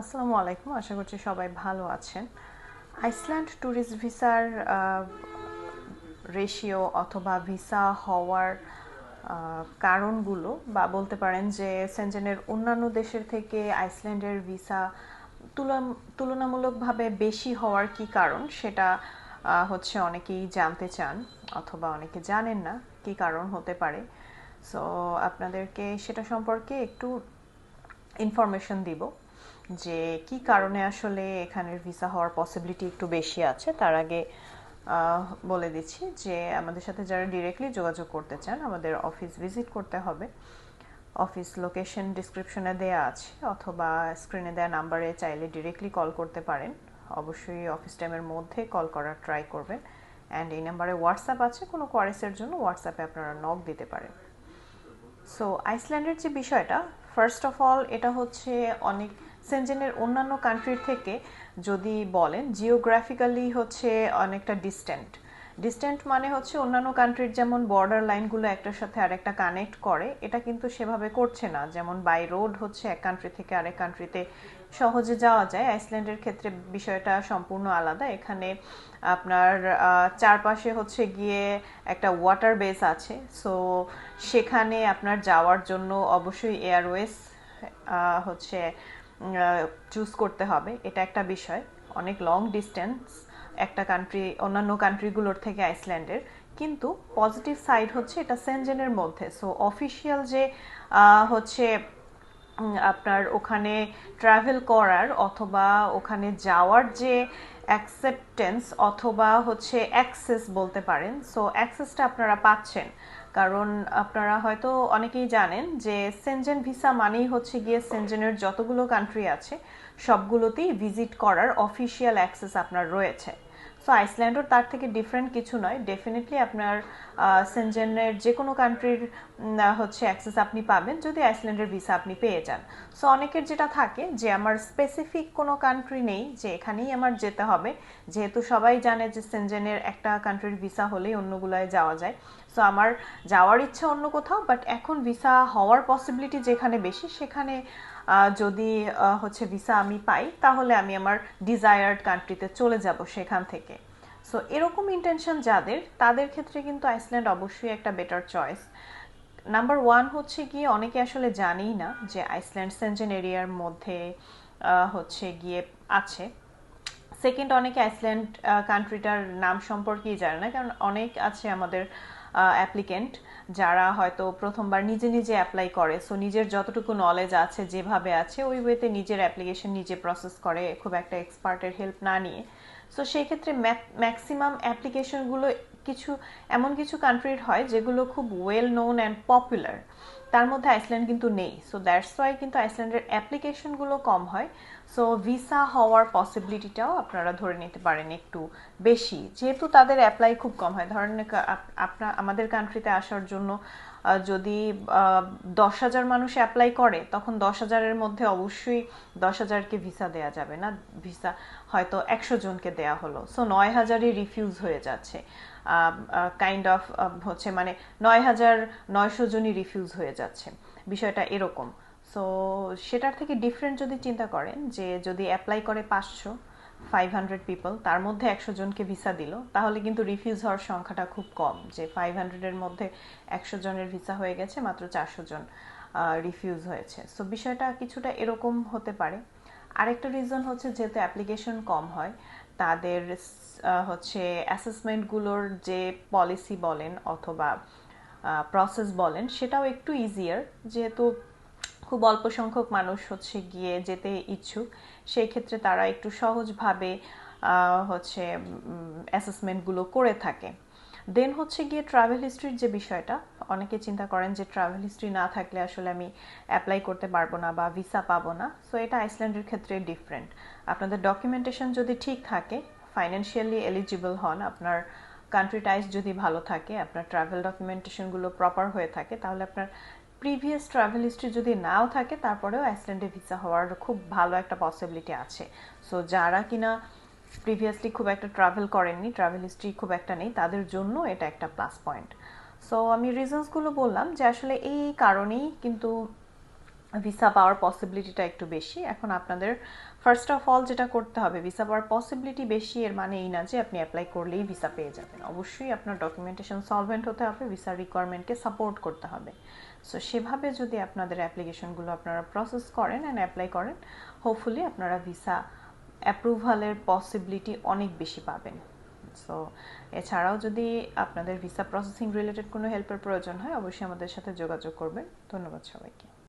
আসসালামু আলাইকুম, আশা করছি সবাই ভালো আছেন। আইসল্যান্ড ট্যুরিস্ট ভিসার রেশিও অথবা ভিসা হওয়ার কারণগুলো বা বলতে পারেন যে সেনজেনের অন্যান্য দেশের থেকে আইসল্যান্ডের ভিসা তুলনা, তুলনামূলকভাবে বেশি হওয়ার কি কারণ সেটা হচ্ছে অনেকেই জানতে চান অথবা অনেকে জানেন না কি কারণ হতে পারে। সো আপনাদেরকে সেটা সম্পর্কে একটু ইনফরমেশন দিব। যে কি কারণে আসলে এখানের ভিসা হওয়ার পসিবিলিটি একটু বেশি আছে, তার আগে বলে দিচ্ছি যে আমাদের সাথে যারা ডিরেক্টলি যোগাযোগ করতে চান, আমাদের অফিস ভিজিট করতে হবে। অফিস লোকেশন ডিসক্রিপশনে দেয়া আছে, অথবা স্ক্রিনে দেওয়া নাম্বারে চাইলে ডিরেক্টলি কল করতে পারেন। অবশ্যই অফিস টাইমের মধ্যে কল করার ট্রাই করবেন। অ্যান্ড এই নাম্বারে হোয়াটসঅ্যাপ আছে, কোনো কোয়ারিসের জন্য হোয়াটসঅ্যাপে আপনারা নক দিতে পারেন। সো আইসল্যান্ডের যে বিষয়টা ফার্স্ট অফ অল এটা হচ্ছে অনেক সেনজেনের অন্যান্য কান্ট্রির থেকে যদি বলেন জিওগ্রাফিক্যালি হচ্ছে অনেকটা ডিস্ট্যান্ট ডিস্ট্যান্ট মানে হচ্ছে অন্যান্য কান্ট্রির যেমন বর্ডার লাইনগুলো একটার সাথে আরেকটা কানেক্ট করে, এটা কিন্তু সেভাবে করছে না। যেমন বাই রোড হচ্ছে এক কান্ট্রি থেকে আরেক কান্ট্রিতে সহজে যাওয়া যায়। আইসল্যান্ডের ক্ষেত্রে বিষয়টা সম্পূর্ণ আলাদা। এখানে আপনার চারপাশে হচ্ছে গিয়ে একটা ওয়াটার বেস আছে। সো সেখানে আপনার যাওয়ার জন্য অবশ্যই এয়ারওয়েজ হচ্ছে চুজ করতে হবে। এটা একটা বিষয়। অনেক লং ডিস্টেন্স একটা কান্ট্রি অন্যান্য কান্ট্রিগুলোর থেকে আইসল্যান্ডের কিন্তু পজিটিভ সাইড হচ্ছে এটা সেনজেনের মধ্যে। সো অফিসিয়াল যে হচ্ছে আপনার ওখানে ট্রাভেল করার অথবা ওখানে যাওয়ার যে অ্যাকসেপ্টেন্স অথবা হচ্ছে অ্যাক্সেস বলতে পারেন। সো অ্যাক্সেসটা আপনারা পাচ্ছেন। কারণ আপনারা হয়তো অনেকেই জানেন যে সেনজেন ভিসা মানেই হচ্ছে গিয়ে সেনজেনের যতগুলো কান্ট্রি আছে, সবগুলোতেই ভিজিট করার অফিসিয়াল অ্যাক্সেস আপনার রয়েছে। সো আইসল্যান্ডও তার থেকে ডিফারেন্ট কিছু নয়। ডেফিনেটলি আপনার সেনজেনের যে কোনো কান্ট্রির হচ্ছে অ্যাক্সেস আপনি পাবেন যদি আইসল্যান্ডের ভিসা আপনি পেয়ে যান। সো অনেকের যেটা থাকে যে আমার স্পেসিফিক কোনো কান্ট্রি নেই যে এখানেই আমার যেতে হবে। যেহেতু সবাই জানে যে সেনজেনের একটা কান্ট্রির ভিসা হলেই অন্যগুলোয় যাওয়া যায়। সো আমার যাওয়ার ইচ্ছা অন্য কোথাও বাট এখন ভিসা হওয়ার পসিবিলিটি যেখানে বেশি, সেখানে যদি হচ্ছে ভিসা আমি পাই, তাহলে আমি আমার ডিজায়ার্ড কান্ট্রিতে চলে যাব সেখান থেকে। সো এরকম ইন্টেনশন যাদের, তাদের ক্ষেত্রে কিন্তু আইসল্যান্ড অবশ্যই একটা বেটার চয়েস নাম্বার ওয়ান হচ্ছে গিয়ে, অনেকে আসলে জানেই না যে আইসল্যান্ড সেনজেন এরিয়ার মধ্যে হচ্ছে গিয়ে আছে। সেকেন্ড অনেকে আইসল্যান্ড কান্ট্রিটার নাম সম্পর্কেই জানে না, কারণ অনেক আছে আমাদের অ্যাপ্লিকেন্ট যারা হয়তো প্রথমবার নিজে নিজে অ্যাপ্লাই করে সো নিজের যতটুকু নলেজ আছে, যেভাবে আছে, ওই ওয়েতে নিজের অ্যাপ্লিকেশন নিজে প্রসেস করে, খুব একটা এক্সপার্টের হেল্প না নিয়ে। সো সেই ক্ষেত্রে ম্যাক্সিমাম অ্যাপ্লিকেশনগুলো কিছু, এমন কিছু কান্ট্রির হয় যেগুলো খুব ওয়েল নোন অ্যান্ড পপুলার তার মধ্যে আইসল্যান্ড কিন্তু নেই। সো দ্যাটস ওয়াই কিন্তু আইসল্যান্ডের অ্যাপ্লিকেশনগুলো কম হয়। সো ভিসা হওয়ার পসিবিলিটিটাও আপনারা ধরে নিতে পারেন একটু বেশি। যেহেতু তাদের অ্যাপ্লাই খুব কম হয়। ধরেন আপনার আমাদের কান্ট্রিতে আসার জন্য যদি দশ হাজার মানুষ অ্যাপ্লাই করে, তখন দশ হাজারের মধ্যে অবশ্যই দশ হাজারকে ভিসা দেয়া যাবে না। ভিসা হয়তো একশো জনকে দেয়া হলো। সো নয় হাজারই রিফিউজ হয়ে যাচ্ছে। কাইন্ড অফ হচ্ছে মানে নয় হাজার নয়শো জনই রিফিউজ হয়ে যাচ্ছে। বিষয়টা এরকম। সো সেটার থেকে ডিফারেন্ট যদি চিন্তা করেন যে যদি অ্যাপ্লাই করে পাঁচশো ফাইভ হান্ড্রেড পিপল তার মধ্যে একশো জনকে ভিসা দিল, তাহলে কিন্তু রিফিউজ হওয়ার সংখ্যাটা খুব কম। যে ফাইভ হান্ড্রেডের মধ্যে একশো জনের ভিসা হয়ে গেছে, মাত্র চারশো জন রিফিউজ হয়েছে। সো বিষয়টা কিছুটা এরকম হতে পারে। আরেকটা রিজন হচ্ছে যেহেতু অ্যাপ্লিকেশন কম হয়, তাদের হচ্ছে অ্যাসেসমেন্টগুলোর যে পলিসি বলেন অথবা প্রসেস বলেন, সেটাও একটু ইজিয়ার যেহেতু খুব অল্প সংখ্যক মানুষ হচ্ছে গিয়ে যেতে ইচ্ছুক সেই ক্ষেত্রে তারা একটু সহজভাবে হচ্ছে অ্যাসেসমেন্টগুলো করে থাকে। দেন হচ্ছে গিয়ে ট্রাভেল হিস্ট্রির যে বিষয়টা, অনেকে চিন্তা করেন যে ট্রাভেল হিস্ট্রি না থাকলে আসলে আমি অ্যাপ্লাই করতে পারব না বা ভিসা পাবো না। সো এটা আইসল্যান্ডের ক্ষেত্রে ডিফারেন্ট আপনাদের ডকুমেন্টেশন যদি ঠিক থাকে ফাইন্যান্সিয়ালি এলিজিবল হন, আপনার কান্ট্রি টাইজ যদি ভালো থাকে, আপনার ট্রাভেল ডকুমেন্টেশনগুলো প্রপার হয়ে থাকে, তাহলে আপনার প্রিভিয়াস ট্রাভেল হিস্ট্রি যদি নাও থাকে, তারপরেও আইসল্যান্ডে ভিসা হওয়ার খুব ভালো একটা পসিবিলিটি আছে। সো যারা কিনা প্রিভিয়াসলি খুব একটা ট্রাভেল করেননি ট্রাভেল হিস্ট্রি খুব একটা নেই, তাদের জন্য এটা একটা প্লাস পয়েন্ট সো আমি রিজনসগুলো বললাম যে আসলে এই কারণেই কিন্তু ভিসা পাওয়ার পসিবিলিটিটা একটু বেশি। এখন আপনাদের ফার্স্ট অফ অল যেটা করতে হবে ভিসা পাওয়ার পসিবিলিটি বেশি, এর মানে এই না যে আপনি অ্যাপ্লাই করলেই ভিসা পেয়ে যাবেন। অবশ্যই আপনার ডকুমেন্টেশন সলভেন্ট হতে হবে ভিসা রিকোয়ারমেন্টকে সাপোর্ট করতে হবে। সো সেভাবে যদি আপনাদের অ্যাপ্লিকেশনগুলো আপনারা প্রসেস করেন অ্যান্ড অ্যাপ্লাই করেন হোপফুলি আপনারা ভিসা অ্যাপ্রুভালের পসিবিলিটি অনেক বেশি পাবেন। সো এছাড়াও যদি আপনাদের ভিসা প্রসেসিং রিলেটেড কোনো হেল্পের প্রয়োজন হয়, অবশ্যই আমাদের সাথে যোগাযোগ করবেন। ধন্যবাদ সবাইকে।